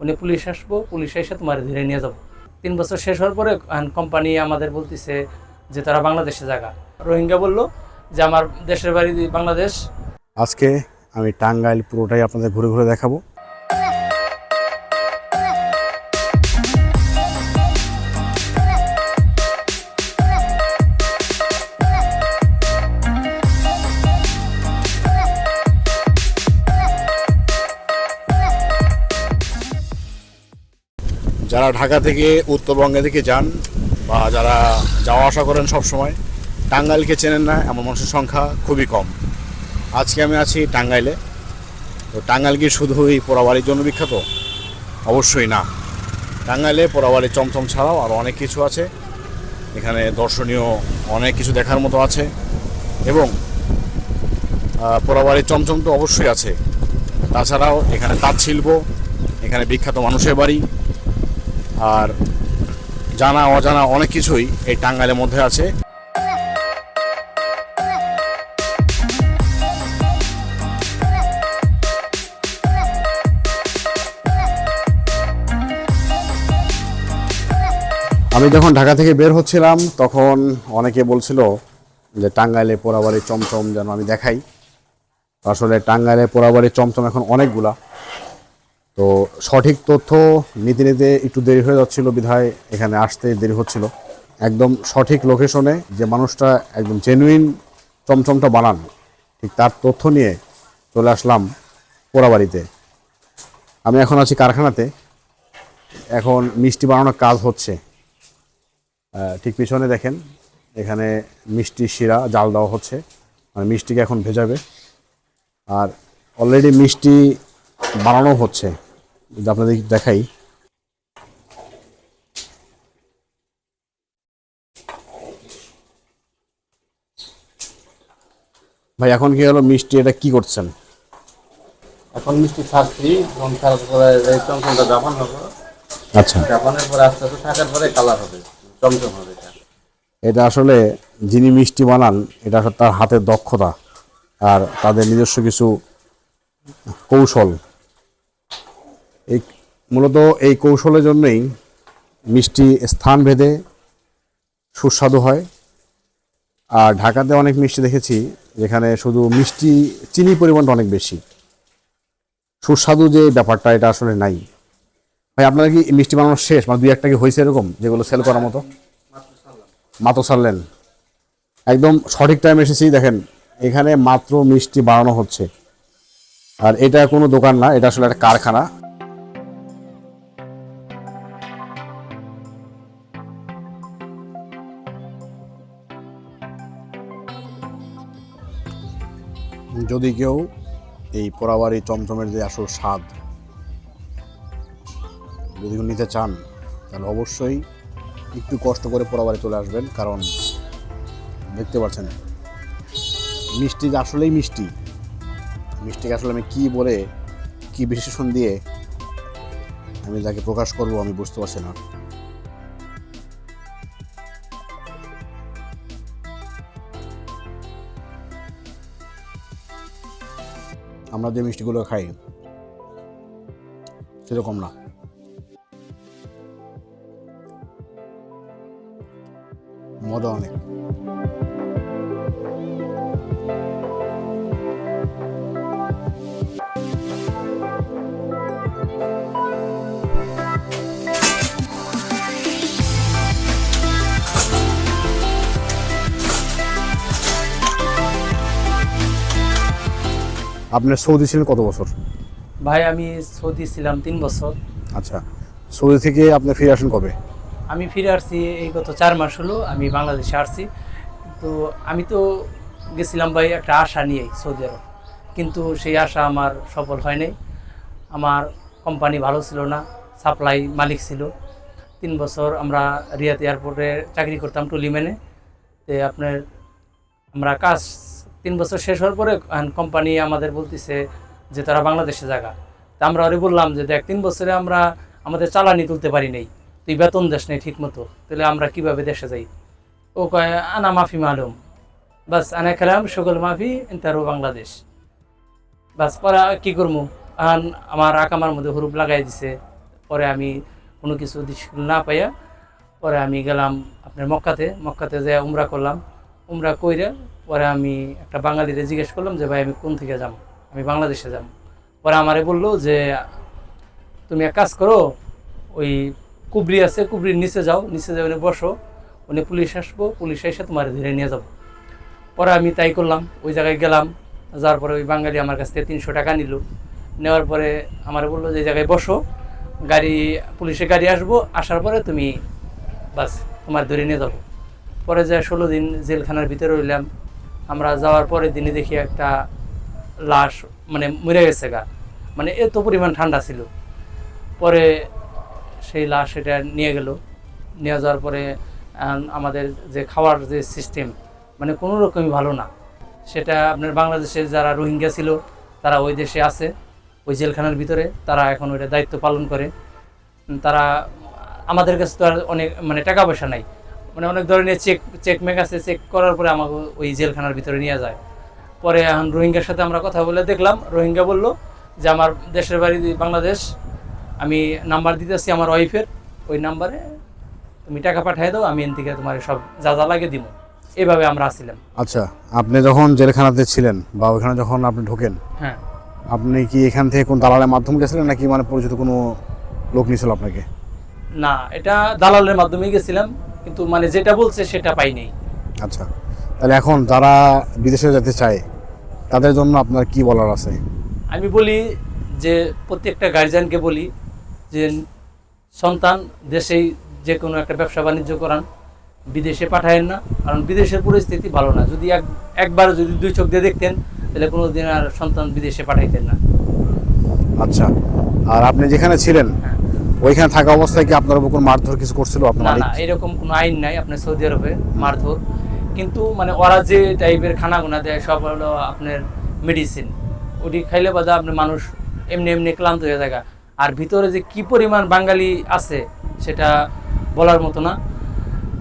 উনি পুলিশ আসব, পুলিশ এসে তোমার ধীরে নিয়ে যাব। তিন বছর শেষ হওয়ার পরে কোম্পানি আমাদের বলতেছে যে তারা বাংলাদেশে জায়গা রোহিঙ্গা বলল যে আমার দেশের বাড়ি বাংলাদেশ। আজকে আমি টাঙ্গাইল পুরোটাই আপনাদের ঘুরে ঘুরে দেখাবো। যারা ঢাকা থেকে উত্তরবঙ্গে থেকে যান বা যারা যাওয়া আসা করেন সব সময়, টাঙ্গাইলকে চেনেন না, এমন মানুষের সংখ্যা খুবই কম। আজকে আমি আছি টাঙ্গাইলে। তো টাঙ্গাইল কি শুধুই পোড়াবাড়ির জন্য বিখ্যাত? অবশ্যই না। টাঙ্গাইলে পোড়াবাড়ি চমচম ছাড়াও আরও অনেক কিছু আছে। এখানে দর্শনীয় অনেক কিছু দেখার মতো আছে। এবং পোড়াবাড়ির চমচম তো অবশ্যই আছে। তাছাড়াও এখানে তাঁত শিল্প, এখানে বিখ্যাত মানুষের বাড়ি আর জানা, অজানা অনেক কিছুই এই টাঙ্গাইলের মধ্যে আছে। আমি যখন ঢাকা থেকে বের হচ্ছিলাম, তখন অনেকে বলছিল যে টাঙ্গাইলে পোড়াবাড়ি চমচম যেন আমি দেখাই। আসলে টাঙ্গাইলে পোড়াবাড়ি চমচম এখন অনেকগুলা। তো সঠিক তথ্য নিতে নিতে একটু দেরি হয়ে যাচ্ছিল, বিধায় এখানে আসতে দেরি হচ্ছিল। একদম সঠিক লোকেশনে যে মানুষটা একদম জেনুইন চমচমটা বানান, ঠিক তার তথ্য নিয়ে চলে আসলাম পোড়াবাড়িতে। আমি এখন আছি কারখানাতে। এখন মিষ্টি বানানোর কাজ হচ্ছে। ঠিক পিছনে দেখেন, এখানে মিষ্টি শিরা, জাল দেওয়া হচ্ছে। মানে মিষ্টিকে এখন ভেজাবে। আর অলরেডি মিষ্টি বানানো হচ্ছে। যদি আপনাদের দেখাই। ভাই এখন কি হলো মিষ্টি? এটা কি করছেন? এখন মিষ্টি ছাড়ছি এবং ছাড়ার পরে এই চমচমটা জাপান হবে। আচ্ছা। জাপানের পরে আস্তে আস্তে থাকার পরে কালার হবে চমচম হবে এটা। এটা আসলে যিনি মিষ্টি বানান এটা আসলে তার হাতের দক্ষতা আর তাদের নিজস্ব কিছু কৌশল। এই মূলত এই কৌশলের জন্যই মিষ্টি স্থান ভেদে সুস্বাদু হয়। আর ঢাকাতে অনেক মিষ্টি দেখেছি, যেখানে শুধু মিষ্টি চিনি পরিমাণটা অনেক বেশি। সুস্বাদু যে ব্যাপারটা, এটা আসলে নাই। ভাই, আপনারা কি মিষ্টি বানানো শেষ? মানে দুই একটা কি হয়েছে এরকম, যেগুলো সেল করার মতো? মাত্র সারলেন। একদম সঠিক টাইম এসেছি, দেখেন, এখানে মাত্র মিষ্টি বানানো হচ্ছে। আর এটা কোনো দোকান না, এটা আসলে একটা কারখানা। যদি কেউ এই পোড়াবাড়ি চমচমের যে আসল স্বাদ যদি কেউ নিতে চান, তাহলে অবশ্যই একটু কষ্ট করে পোড়াবাড়ি চলে আসবেন, কারণ দেখতে পাচ্ছেন, মিষ্টি আসলেই মিষ্টি, মিষ্টিকে আসলে আমি কী বলে, কী বিশেষণ দিয়ে আমি তাকে প্রকাশ করব আমি বুঝতে পারছি না। আমরা যে মিষ্টিগুলো খাই সেরকম না। মজা অনেক। আপনার সৌদি ছিলেন কত বছর? ভাই আমি সৌদি ছিলাম তিন বছর। আচ্ছা সৌদি থেকে আপনি ফিরে আসেন কবে? আমি ফিরে আসছি এই গত চার মাস হলো আমি বাংলাদেশে আসছি। তো আমি তো গেছিলাম ভাই একটা আশা নিয়ে সৌদি আরব। কিন্তু সেই আশা আমার সফল হয় নাই। আমার কোম্পানি ভালো ছিল না সাপ্লাই মালিক ছিল। তিন বছর আমরা রিয়াদ এয়ারপোর্টে চাকরি করতাম টুলিম্যানে। তে আপনার আমরা কাজ তিন বছর শেষ হওয়ার পরে কোম্পানি আমাদের বলতেছে যে তারা বাংলাদেশে জায়গা তা আমরা ওরে বললাম যে, দেখ, তিন বছরে আমরা আমাদের চালানি তুলতে পারি নাই। তুই বেতন দেশ নেই ঠিক মতো তাহলে আমরা কীভাবে দেশে যাই? ও কয়, আনা মাফি মালুম। বাস, আনা খেলাম সকল মাফি তারও বাংলাদেশ। বাস, পরে কি করব আন আমার আকামার মধ্যে হুরুপ লাগাই দিছে। পরে আমি কোনো কিছু না পাইয়া পরে আমি গেলাম আপনার মক্কাতে। মক্কাতে যেয়ে উমরা করলাম। উমরা কইরে পরে আমি একটা বাঙালিরে জিজ্ঞেস করলাম যে, ভাই, আমি কোন থেকে যাব? আমি বাংলাদেশে যাব। পরে আমারে বলল যে, তুমি এক কাজ করো, ওই কুবরি আছে, কুবরির নিচে যাও নিচে যাও ওখানে বসো, উনি পুলিশ আসব, পুলিশ এসে তোমার ধীরে নিয়ে যাব। পরে আমি তাই করলাম, ওই জায়গায় গেলাম, যাওয়ার পরে ওই বাঙালি আমার কাছ থেকে তিনশো টাকা নিল। নেওয়ার পরে আমার বলল যে জায়গায় বসো, গাড়ি, পুলিশে গাড়ি আসব, আসার পরে তুমি বাস তোমার ধরে নিয়ে যাব। পরে যা ষোলো দিন জেলখানার ভিতরে রইলাম আমরা যাওয়ার পরের দিনে দেখি একটা লাশ মানে মরে গেছে গা। মানে এত পরিমাণ ঠান্ডা ছিল। পরে সেই লাশ এটা নিয়ে গেল। নিয়ে যাওয়ার পরে আমাদের যে খাওয়ার যে সিস্টেম মানে কোনো রকমই ভালো না। সেটা আপনার বাংলাদেশে যারা রোহিঙ্গা ছিল, তারা ওই দেশে আছে, ওই জেলখানার ভিতরে। তারা এখন ওইটা দায়িত্ব পালন করে। তারা, আমাদের কাছে তো আর অনেক মানে টাকা পয়সা নাই। মানে অনেক ধরনের চেক চেক মেক আছে চেক করার পরে আমাকে ওই জেলখানার ভিতরে নিয়ে যায়। পরে এখন রোহিঙ্গার সাথে আমরা কথা বলে দেখলাম রোহিঙ্গা বলল যে আমার দেশের বাড়ি বাংলাদেশ আমি নাম্বার দিতেছি আমার ওয়াইফের ওই নাম্বারে তুমি টাকা পাঠিয়ে দাও আমি এন থেকে তোমার সব যা যা লাগে দিব। এভাবে আমরা আসছিলাম। আচ্ছা আপনি যখন জেলখানাতে ছিলেন বা ওইখানে যখন আপনি ঢোকেন হ্যাঁ। আপনি কি এখান থেকে কোন দালালের মাধ্যমে গেছিলেন নাকি মানে পরিচিত কোনো লোক নিয়েছিল আপনাকে? না এটা দালালের মাধ্যমে গেছিলাম। কিন্তু মানে যেটা বলছে সেটা পাই নাই আচ্ছা তাহলে এখন যারা বিদেশে যেতে চায় তাদের জন্য আপনার কি বলার আছে? আমি বলি যে প্রত্যেকটা গার্জিয়ানকে বলি যে সন্তান দেশেই যে কোনো একটা ব্যবসা বাণিজ্য করান বিদেশে পাঠায়েন না কারণ বিদেশের পরিস্থিতি ভালো না। যদি এক একবার যদি দুই চোখ দিয়ে দেখতেন তাহলে কোনো দিন আর সন্তান বিদেশে পাঠাইতেন না। আচ্ছা আর আপনি যেখানে ছিলেন হ্যাঁ। ওইখানে থাকা অবস্থায় কি আপনার উপর মারধর কিছু করছিল? আপনার না? না এরকম কোনো আইন নাই আপনার সৌদি আরবে মারধর। কিন্তু মানে ওরা যে টাইপের খানাগুনা দেয় সব হলো আপনার মেডিসিন ওটি খাইলে বাদা আপনার মানুষ এমনি এমনি ক্লান্ত হয়ে যায় আর ভিতরে যে কি পরিমাণ বাঙালি আছে সেটা বলার মতো না।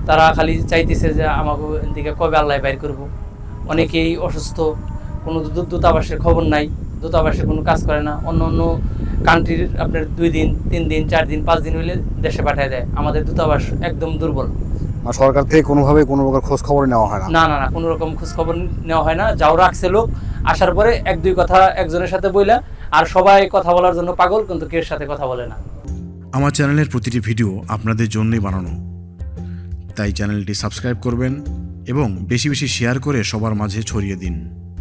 তারা খালি চাইতেছে যে আমাকে এদিকে কবে আল্লাহ বাইর করব। অনেকেই অসুস্থ কোনো দূত- দূতাবাসের খবর নাই দূতাবাসে কোনো কাজ করে না। অন্য অন্য কান্ট্রির আপনার দুই দিন তিন দিন চার দিন পাঁচ দিন হইলে দেশে পাঠিয়ে দেয়। আমাদের দূতাবাস একদম দুর্বল। সরকার থেকে কোনোভাবে কোনো প্রকার খোঁজ খবর নেওয়া হয় না। না না না কোনো রকম খোঁজ খবর নেওয়া হয় না। যাও রাখছে লোক আসার পরে এক দুই কথা একজনের সাথে বইলা আর সবাই কথা বলার জন্য পাগল কিন্তু কেউ সাথে কথা বলে না। আমার চ্যানেলের প্রতিটি ভিডিও আপনাদের জন্যই বানানো। তাই চ্যানেলটি সাবস্ক্রাইব করবেন এবং বেশি বেশি শেয়ার করে সবার মাঝে ছড়িয়ে দিন।